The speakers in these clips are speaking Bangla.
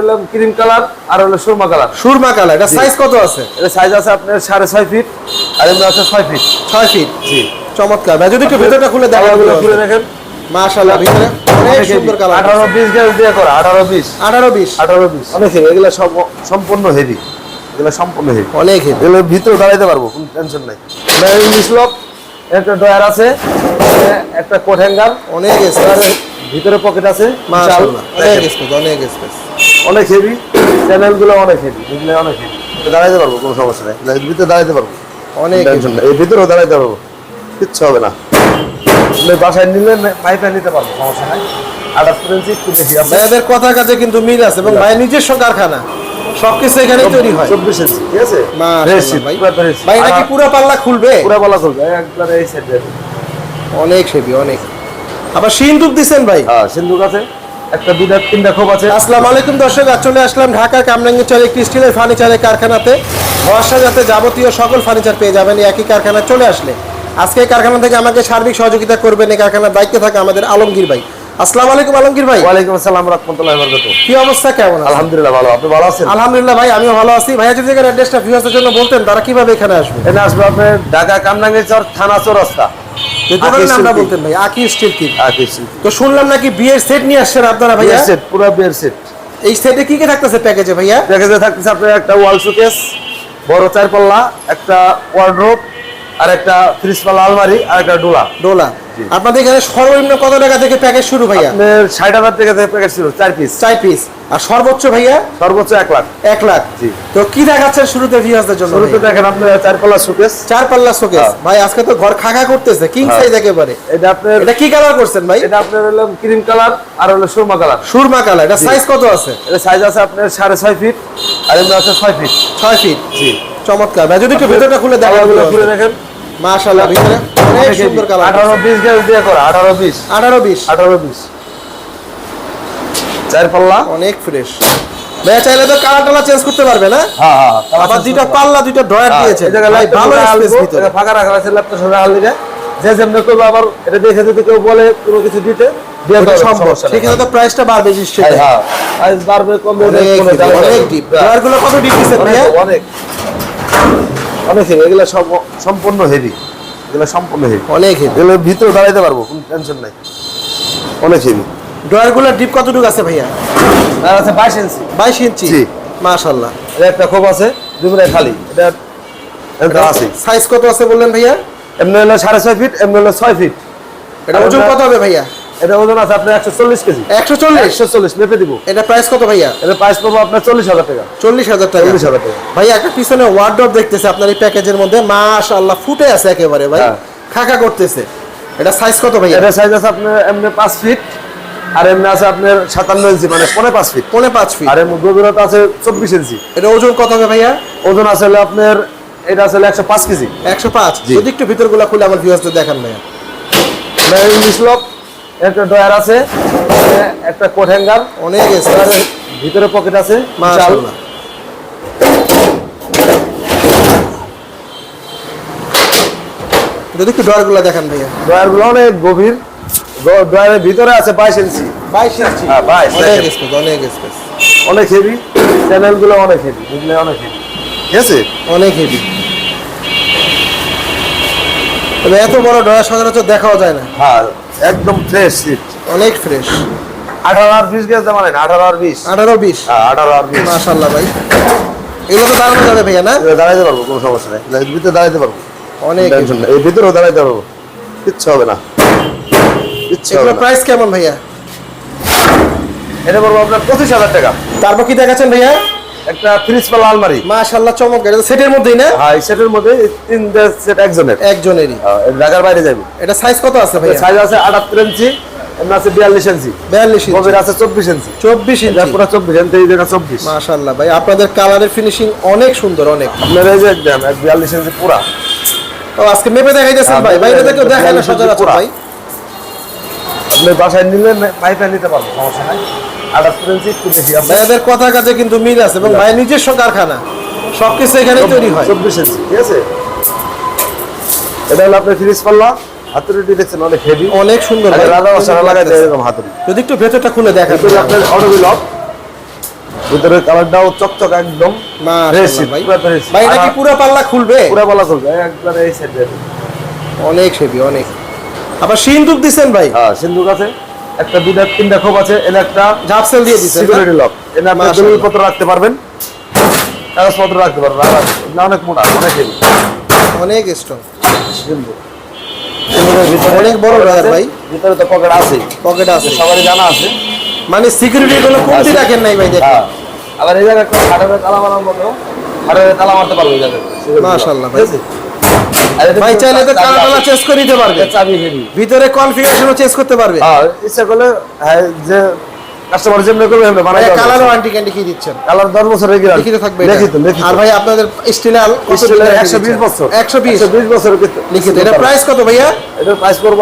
হলো ক্রিম কালার আর হলো সুরমা কালার সুরমা কালার এটা সাইজ কত আছে? এটা সাইজ আছে আপনার সাড়ে ছয় ফিট আর এমনি আছে ছয় ফিট ছয় ফিট জি। চমৎকার। ভাই যদি একটু ভেতরটা খুলে দেখা কালারগুলো খুলে দেখেন। মাশাআল্লাহ ভিতরে অনেক সুন্দর কালার গ্যাস দিয়ে করা হেভি এগুলো সব সম্পূর্ণ হেভি এগুলো সম্পূর্ণ হেভি অনেক হেভি এগুলো ভিতরে দাঁড়াইতে পারব কোনো টেনশন নাই। ইংলিশ লক একটা ডয়ার আছে একটা কোট হ্যাঙ্গার অনেক স্পেস ভিতরে পকেট আছে। মাশাআল্লাহ অনেক স্পেস অনেক স্পেস অনেক হেভি চ্যানেলগুলো অনেক হেভি এগুলো অনেক হেভি দাঁড়াইতে পারব কোনো সমস্যা নেই। এর ভিতরে দাঁড়াইতে পারব। অনেক টেনশন নেই। এর ভিতরেও দাঁড়াইতে পারব। কিচ্ছু হবে না। বাসায় নিলে পাইপে নিতে পারব সমস্যা নাই। আঠাশ ইঞ্চি একটু বেশি আছে ভাইয়াদের কথা কাজে কিন্তু মিল আছে এবং ভাই নিজস্ব কারখানা। সবকিছু এখানেই তৈরি হয়। চব্বিশ ইঞ্চি ঠিক আছে? মাশাআল্লাহ Fresh sheet, ভাই নাকি পুরো পাল্লা খুলবে? পুরা বলা চলবে একবার এই সাইডে অনেক হেভি অনেক। আবার সিন্দুক দিছেন ভাই? হ্যাঁ সিন্ধুক আছে। একটা তিনটা খোপ আছে। আসসালামু আলাইকুম দর্শক আজ চলে আসলাম ঢাকার কামরাঙ্গীরচর একটি স্টিলের ফার্নিচারের কারখানাতে। ভরসা যাতে যাবতীয় সকল ফার্নিচার পেয়ে যাবেন একই কারখানায় চলে আসলে। আজকে কারখানা থেকে আমাকে সার্বিক সহযোগিতা করবেন এই কারখানার দায়িত্বে থাকে আমাদের আলমগীর ভাই। আসসালামু আলাইকুম আলমগীর ভাই। ওয়ালাইকুম আসসালাম রহমতুল্লাহ বরকত কি অবস্থা কেমন আলহামদুলিল্লাহ ভালো আপনি ভালো আছেন? আলহামদুলিল্লাহ ভাই আমিও ভালো আছি। ভাইয়া যদি এখানে অ্যাড্রেসটা ভিউয়ার্সের জন্য বলতেন তারা কীভাবে এখানে আসবে? এখানে আসবে আপনার ঢাকা কামরাঙ্গীর চর থানা চৌরাস্তা। দোকানের আকিস নামটা শিল্পী। বলতেন ভাই আকি স্টিল কি? তো শুনলাম নাকি বিয়ের সেট নিয়ে আসছেন আপনারা ভাইয়া? সেট পুরো বিয়ের সেট এই সেটে কি কি থাকতেছে প্যাকেজে ভাইয়া? প্যাকেজে থাকতেছে আপনার একটা ওয়াল শোকেস বড় চার পাল্লা একটা ওয়ার্ড্রোপ আর একটা ফ্রিজ আলমারি আর একটা ডোলা। ডোলা। আপনাদের এখানে সর্বনিম্ন কত টাকা থেকে প্যাকেজ শুরু ভাইয়া? আপনার ষাট হাজার টাকা থেকে প্যাকেজ ছিল চার পিস চার পিস আর সর্বোচ্চ ভাইয়া? সর্বোচ্চ এক লাখ। এক লাখ। জি। তো কি দেখাচ্ছেন শুরুতে ভিউয়ার্সদের জন্য শুরুতে দেখেন আপনার চার পাল্লা শোকেস চার পাল্লা শোকেস হ্যাঁ। ভাই আজকে তো ঘর খাখা করতেছে কিং হ্যাঁ। সাইজ একেবারে। এটা আপনার এটা কি কালার করছেন ভাই? এটা আপনার হলো ক্রিম কালার আর হলো সুরমা কালার সুরমা কালার এটা সাইজ কত আছে? এটা সাইজ আছে আপনার সাড়ে ছয় ফিট আর এমনি আছে ছয় ফিট ছয় ফিট জি। চমৎকার। ভাই যদি একটু ভেতরটা খুলে দেখা কালারগুলো খুলে দেখেন। মাশাআল্লাহ ভিতরে অনেক সুন্দর কালার আঠারো বিশ গ্যাস দিয়ে করা আঠারো বিশ। আঠারো বিশ। আঠারো বিশ। চার পাল্লা। অনেক ফ্রেশ ভাইয়া চাইলে তো কালার টালা চেঞ্জ করতে পারবে না? হ্যাঁ হ্যাঁ আবার দুইটা পাল্লা দুইটা ড্রয়ার দিয়েছে ভাই ভালো স্পেস ভিতরে। ফাঁকা রাখা আছে ল্যাপটপ সঙ্গে আল দিলে যে যেমনি করব আবার এটা দেখে যদি কেউ বলে কোনো কিছু দিতে। সেখানে তো প্রাইসটা বাড়বে নিশ্চয়ই। হ্যাঁ, হ্যাঁ বাড়বে কমবে অনেক। ডিপ ড্রয়ারগুলো কত ডিপ ভাইয়া? অনেক। অনেক হেভি এগুলো সব সম্পূর্ণ হেভি এগুলো সম্পূর্ণ হেভি অনেক হেভি এগুলো ভিতরে দাঁড়াইতে পারব কোনো টেনশন নাই। অনেক হেভি ড্রয়ারগুলোর ডিপ কতটুকু আছে ভাইয়া? আর আছে বাইশ ইঞ্চি বাইশ ইঞ্চি জি। মাশাল্লাহ এটা একটা খোপ আছে দুপুরে খালি। এটা এটা আছে। সাইজ কত আছে বললেন ভাইয়া? এমনি হলো সাড়ে ছয় ফিট এমনি হলো ছয় ফিট এটা ওজন কত হবে ভাইয়া? এটা ওজন আছে আপনার একশো চল্লিশ কেজি। একশো চল্লিশ? একশো চল্লিশ মেপে দিব। এটা প্রাইস কত ভাইয়া? এটা প্রাইস পাবো আপনার চল্লিশ হাজার টাকা। চল্লিশ হাজার টাকা। চল্লিশ হাজার টাকা। ভাইয়া একটা পিছনে ওয়ার্ডরোব দেখতেছে আপনার এই প্যাকেজের মধ্যে। মাশাআল্লাহ ফুটে আছে একেবারে ভাই। হ্যাঁ। খাকা করতেছে। এটা সাইজ কত ভাইয়া? এটা সাইজ আছে আপনার এমনি পাঁচ ফিট আর এমনি আছে আপনার সাতান্ন ইঞ্চি মানে পনেরো পাঁচ ফিট পৌনে পাঁচ ফিট আর এর গভীরতা আছে চব্বিশ ইঞ্চি এটা ওজন কত হবে ভাইয়া? ওজন আছে আপনার এটা আছে একশো পাঁচ কেজি। একশো পাঁচ। যদি একটু ভিতরগুলো খুলে আমার ভিউয়ার্সদের দেখান ভাইয়া। ইংলিশ লক একটা ডয়ার আছে একটা কোট হ্যাঙ্গার অনেক ভিতরে পকেট আছে মাশাআল্লাহ। যদি একটু ডয়ারগুলো দেখান ভাইয়া। ড্রয়ারগুলো অনেক গভীর। ড- ভিতরে আছে বাইশ ইঞ্চি। বাইশ ইঞ্চি? হ্যাঁ, 22, অনেক। স্পেস অনেক স্পেস অনেক হেভি চ্যানেলগুলো অনেক হেভি বুঝলে? অনেক হেভি ঠিক আছে অনেক হেভি তবে এত বড় ডয়ার সচরাচর দেখাও যায় না। হ্যাঁ একদম ফ্রেশ সিট অনেক ফ্রেশ আঠারো আর বিশ গেছে মানে আঠারো আর বিশ। আঠারো বিশ? হ্যাঁ আঠারো আর বিশ। মাশাল্লাহ ভাই। এগুলো তো দাঁড়ানো যাবে ভাইয়া না? দাঁড়াইতে পারব কোনো সমস্যা নেই। ভিতরে দাঁড়াইতে পারব। অনেক এই ভিতরেও দাঁড়াইতে পারব। কিচ্ছু হবে না। কিচ্ছু হবে প্রাইস কেমন ভাইয়া? এটা বলব আপনার পঁচিশ হাজার টাকা। তারপর কি দেখাচ্ছেন ভাইয়া? একটা পাল্লা আলমারি মাশাল্লাহ চমক এটা সেটের মধ্যেই না? হ্যাঁ সেটের মধ্যে তিন সেট একজনের। একজনেরই। হ্যাঁ, ঢাকার বাইরে যাবে এটা সাইজ কত আছে ভাইয়া? সাইজ আছে আটাত্তর ইঞ্চি এমনি আছে আছে পুরো ভাই আপনাদের কালারের ফিনিশিং অনেক সুন্দর অনেক। আপনার এই যে একদম এক বিয়াল্লিশ ইঞ্চি পুরা। ও আজকে মেপে দেখাইতেছেন হ্যাঁ, ভাই। বাইরে থেকেও দেখায় না সচরাচর ভাই। আপনি বাসায় নিলে পাইপে নিতে পারব সমস্যা নাই। ভাইয়াদের কথা কাজে কিন্তু মিল আছে এবং ভাই নিজস্ব কারখানা। সবকিছু এখানেই তৈরি হয়। চব্বিশ ইঞ্চি ঠিক আছে? এটা হলো আপনার ফ্রিজ পাল্লা হাতুড়িটি দেখছেন অনেক হেভি অনেক সুন্দর। রাজা মশলা লাগাই দেয় এরকম হাতুড়ি যদি একটু ভেতরটা খুলে দেখেন। আপনার অটোবি লক ভিতরে কালারটাও চকচক একদম। ভাই। এটা কি পুরো পাল্লা খুলবে? পুরা বলা করবে একবার এই সাইডে অনেক হেভি অনেক। আবার সিন্দুক দিছেন ভাই। হ্যাঁ সিন্ধুক আছে। একটা দুইটা তিনটা খোপ আছে এনে একটা ঝাপসেল দিয়ে দিছেন না? সিকিউরিটি লক এনে আপনি। দলিলপত্র রাখতে পারবেন। কাগজপত্র রাখতে পারবেন আর না অনেক মোটা অনেক হেভি অনেক স্ট্রং অনেক বড় pocket ভাই। ভিতরে তো পকেট আছে। পকেট আছে। সবারই জানা আছে। মানে সিকিউরিটি গুলো আছে। রাখেন নাই ভাই দেখেন। হ্যাঁ। আবার এই জায়গায় একটা হাড়ের তালা মারার মতো হাড়ের তালা মারতে পারবে এই জায়গায়। মাশাআল্লাহ ভাই। এটা ভাই চাইলে তো টানা টানা চেঞ্জ করে দিতে পারবে। চাবি হেভি। ভিতরে কনফিগারেশনও চেঞ্জ করতে পারবে। হ্যাঁ ইচ্ছা করলে হ্যাঁ যে কাস্টমার যেমনি করবে এমনি বানাই কালারও আন্টি ক্যান্ডি কি দিচ্ছেন? কালার দশ বছরের গ্যারান্টি লিখিত থাকবে এটা? লিখিত লিখিত। আর ভাই আপনাদের স্টিলে স্টিলের একশো বিশ বছর। একশো বিশ। বিশ বছর লিখিত। এটা প্রাইস কত ভাইয়া? এটার প্রাইস করব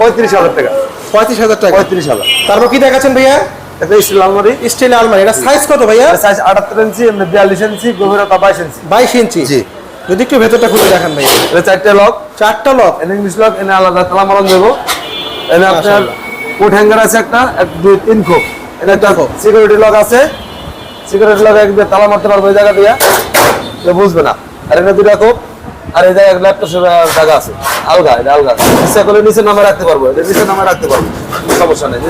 পঁয়ত্রিশ হাজার টাকা। পঁয়ত্রিশ হাজার টাকা। পঁয়ত্রিশ হাজার। তারপর কি দেখাচ্ছেন ভাইয়া? এটা স্টিল আলমারি। স্টিল আলমারি। এটা সাইজ কত ভাইয়া? সাইজ আটাত্তর ইঞ্চি এমনি বিয়াল্লিশ ইঞ্চি গভীরতা বাইশ ইঞ্চি বাইশ ইঞ্চি জি। যদি একটু ভেতরটা খুলে দেখান ভাইয়া এটা চারটে লক চারটা লক এনে ইংলিশ লক এনে আলাদা তালা মারন দেবো। এনে আপনার কোট হ্যাঙ্গার আছে একটা এক দুই তিন খোপ। এনে একটা। সিকিউরিটি লক আছে। সিকিউরিটি লক একবার তালা মারতে পারব এই জায়গা দিয়া। কেউ বুঝবে না। আর এনে দুটা খোপ। আর এই জায়গায় ল্যাপটপ জায়গা আছে। আলগা এটা আলগা। ইচ্ছা করলে নিচে নামে রাখতে পারব। এটা নিচে নামে রাখতে পারব। সমস্যা নেই।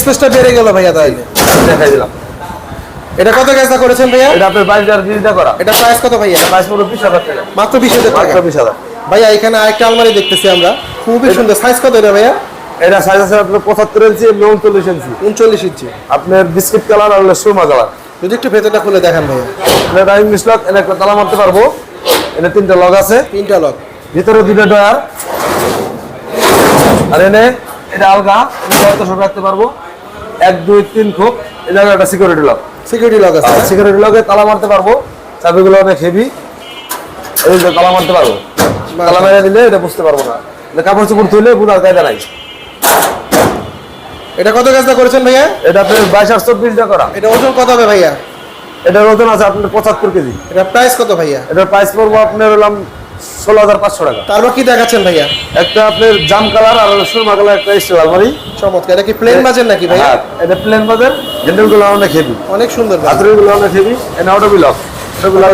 স্পেসটা বেড়ে গেল ভাইয়া তাহলে। দেখাই দিলাম। এটা কত গ্যাসটা করেছেন ভাইয়া? এটা আপনার বাইশ হাজার করা। এটা প্রাইস কত ভাইয়া? বাইশ পনেরো বিশ হাজার টাকা। মাত্র বিশ হাজার টাকা। বিশ হাজার। ভাইয়া এখানে আরেকটা আলমারি দেখতেছি আমরা। খুবই সুন্দর। সাইজ কত এটা ভাইয়া? এটা সাইজ আছে আপনার পঁচাত্তর ইঞ্চি এমনি উনচল্লিশ ইঞ্চি। উনচল্লিশ ইঞ্চি। আপনার বিস্কিট কালার আর সুরমা কালার যদি একটু ভেতরটা খুলে দেখান ভাইয়া। এটা ইংলিশ লক এনে একটা তালা মারতে পারব। এনে তিনটা লক আছে। তিনটা লক ভিতরে দুটো ডয়ার আর এনে এটা আলগা। এনে যত সব রাখতে পারব। এক দুই তিন এই জায়গায় একটা সিকিউরিটি লক সিকিউরিটি লক আছে। সিকিউরিটি লকে তালা মারতে পারব। চাবিগুলো অনেক হেভি এই যে তালা মারতে পারব। তালা মেরে দিলে এটা বুঝতে পারব না। এটা কাপড় চোপড় তুলে বুনার কায়দা নাই। এটা কত গ্যাসটা করেছেন ভাইয়া? এটা আপনার বাইশ আর চব্বিশটা করা। এটা ওজন কত হবে ভাইয়া? এটার ওজন আছে আপনার পঁচাত্তর কেজি। এটা প্রাইস কত ভাইয়া? এটার প্রাইস পড়ব আপনার হলাম ষোলো হাজার পাঁচশো টাকা। তারপর কি দেখাচ্ছেন ভাইয়া? একটা আপনার জাম কালার আর সুরমা কালার একটা স্টিল আলমারি। চমৎকার। এটা কি প্লেন বাজেন নাকি ভাইয়া? হ্যাঁ, এটা প্লেন বাজার হ্যান্ডেলগুলো অনেক হেভি অনেক সুন্দর। গুলো অনেক হেভি এটা সেগুলো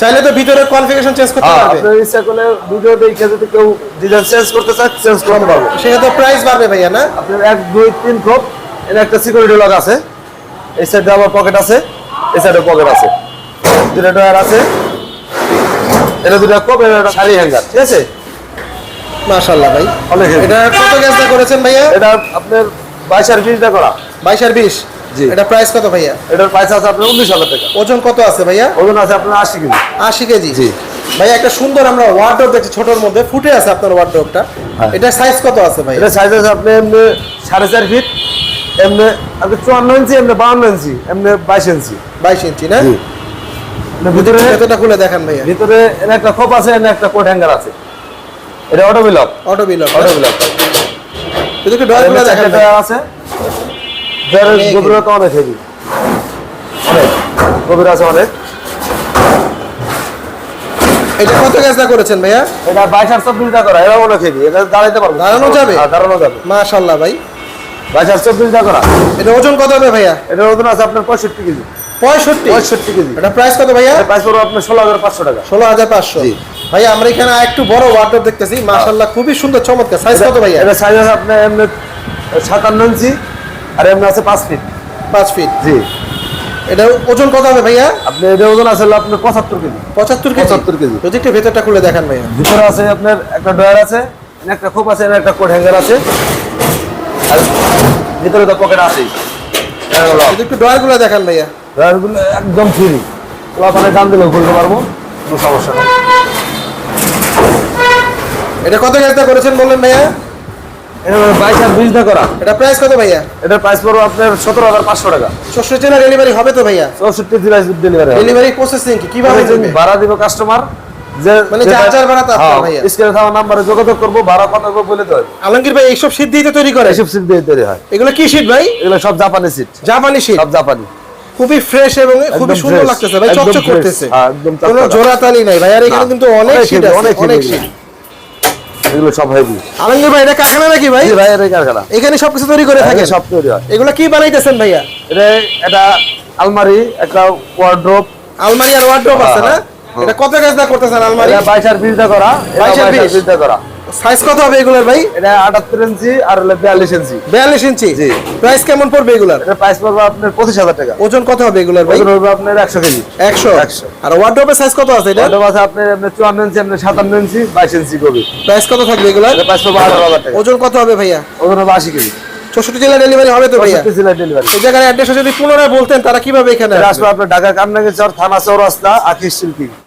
চাইলে তো ভিতরে কনফিগারেশন চেঞ্জ করতে হ্যাঁ পারবে। আপনার ইচ্ছা করলে ভিডিও দেখে যদি কেউ ডিজাইন চেঞ্জ করতে চায় চেঞ্জ করতে পারব সেক্ষেত্রে প্রাইস বাড়বে ভাইয়া না? আপনার এক দুই তিন খোপ এটা একটা সিকিউরিটি লক আছে। এই সাইডে আবার পকেট আছে এই সাইডে পকেট আছে। দুটো ডয়ার আছে। এটা দুটো কোপ এটা একটা শাড়ি হ্যাঙ্গার ঠিক আছে? মাশাআল্লাহ ভাই। অনেক এটা কত গ্যাসটা করেছেন ভাইয়া? এটা আপনার বাইশ আর বিশটা করা। বাইশ আর বিশ? জি। এটা প্রাইস কত ভাইয়া? এটার প্রাইস আছে আপনার উনিশ হাজার টাকা। ওজন কত আছে ভাইয়া? ওজন আছে আপনার আশি কেজি। আশি কেজি। জি। ভাইয়া একটা সুন্দর আমরা ওয়ার্ডরোব দেখছি ছোটর মধ্যে। ফুটে আছে আপনার ওয়ার্ডরোবটা হ্যাঁ। এটা সাইজ কত আছে ভাই এটা সাইজ আছে আপনি এমনি সাড়ে চার ফিট এমনি আপনি চুয়ান্ন ইঞ্চি এমনি বাউন্ন ইঞ্চি এমনি বাইশ ইঞ্চি বাইশ ইঞ্চি না? ভিতরে ভেতরটা খুলে দেখান ভাইয়া। ভিতরে একটা খোপ আছে একটা কোট হ্যাঙ্গার আছে। এটা অটো বিলাক অটো বিল অটো বিলাক একটু ডয়ার খুলে দেখান। আছে যার অনেক গভীরতা অনেক হেভি অনেক গভীর আছে অনেক। এটা কত গ্যাসটা করেছেন ভাইয়া? এটা বাইশ চব্বিশটা করা এটা অনেক হেভি এটা দাঁড়াইতে পারব দাঁড়ানো যাবে? হ্যাঁ, দাঁড়ানো যাবে। মাশাআল্লাহ ভাই। বাইশ চব্বিশটা করা। এটা ওজন কত হবে ভাইয়া? এটার ওজন আছে আপনার পঁয়ষট্টি কেজি। পঁয়ষট্টি। পঁয়ষট্টি কেজি। এটা প্রাইস কত ভাইয়া? প্রাইস পড়বে আপনার ষোলো হাজার পাঁচশো টাকা। ষোলো হাজার পাঁচশো। জি। ভাইয়া আমরা এখানে একটু বড় ওয়ার্ডরোব দেখতেছি। মাশাআল্লাহ খুবই সুন্দর চমৎকার। সাইজ কত ভাইয়া? এটা সাইজ আছে আপনার এমনি সাতান্ন ইঞ্চি আর এমনি আছে পাঁচ ফিট পাঁচ ফিট জি। এটা ওজন কত হবে ভাইয়া? আপনি এটা ওজন আছে আপনার পঁচাত্তর কেজি। পঁচাত্তর কেজি? 75 কেজি। যদি একটু ভেতরটা খুলে দেখান ভাইয়া। ভিতরে আছে আপনার একটা ডয়ার আছে একটা খোপ আছে একটা কোট হ্যাঙ্গার আছে। আর ভিতরে তো পকেট আছেই। একটু ডয়ারগুলো দেখান ভাইয়া। ডয়ারগুলো একদম ফ্রি দাম দিলেও পারব কোনো সমস্যা নেই। এটা কত করেছেন বললেন ভাইয়া? এটা বাইশ আর বিশটা করা। এটা প্রাইস কত ভাইয়া? এটার প্রাইস পড়ব আপনার সতেরো হাজার পাঁচশো টাকা। ষষ্ঠ জেলা ডেলিভারি হবে তো ভাইয়া? চৌষট্টি ডেলিভারি ডেলিভারি প্রসেসিং কি? কীভাবে ভাড়া দিব কাস্টমার যে মানে ভাড়া তার ভাইয়া। স্ক্রিনে থাকা নাম্বারে যোগাযোগ করব ভাড়া কত হবে বলে দেওয়া আলমগীর ভাই এইসব শীত দিয়ে তৈরি করে? এসব সিট দিয়ে তৈরি হয়। এগুলো কি শীত ভাই? এগুলো সব জাপানি সিট জাপানি সিট সব জাপানি খুবই ফ্রেশ এবং খুবই সুন্দর লাগতেছে ভাই চকচক করতেছে। হ্যাঁ, কোনো জোড়াতালি নাই ভাই আর এখানে কিন্তু অনেক শীত আছে অনেক শীত এগুলো সব হেভি আলমগীর ভাই এটা কারখানা নাকি ভাই? ভাই এর কারখানা। এখানে সবকিছু তৈরি করে থাকে সব তৈরি হয়। এগুলো কি বানাইতেছেন ভাইয়া? এটা এটা আলমারি একটা ওয়ার্ড্রোপ আলমারি আর ওয়ার্ড্রোব আছে না? হ্যাঁ। এটা কত গাছ দা করতেছেন আলমারি? এটা বাইশ আর বিশটা করা এটা 22 আর 20 বিশটা করা। সাইজ কত হবে এগুলোর ভাই? এটা আটাত্তর ইঞ্চি আর হলো বিয়াল্লিশ ইঞ্চি। বিয়াল্লিশ ইঞ্চি? জি। প্রাইস কেমন পড়বে এগুলার? এটা প্রাইস পড়বে আপনার পঁচিশ হাজার টাকা। ওজন কত হবে এগুলার ভাই? ওজন হবে আপনার একশো কেজি। একশো? 100 আর ওয়ার্ড্রোবের সাইজ কত আছে এটা? আছে আপনার আপনার চুয়ান্ন ইঞ্চি আপনার সাতান্ন ইঞ্চি বাইশ ইঞ্চি কবি প্রাইস কত থাকবে এগুলার? এটা প্রাইস পড়বে আঠারো হাজার টাকা। ওজন কত হবে ভাইয়া? ওজন হবে আশি কেজি। চৌষট্টি জেলা ডেলিভারি হবে তো ভাইয়া? ডেলিভারি এই জায়গার অ্যাড্রেসটা যদি পুনরায় বলতেন তারা কীভাবে এখানে আসবে? আপনার ঢাকা কামনাঙ্গি চর থানা চৌরাস্তা আকিস শিল্পী।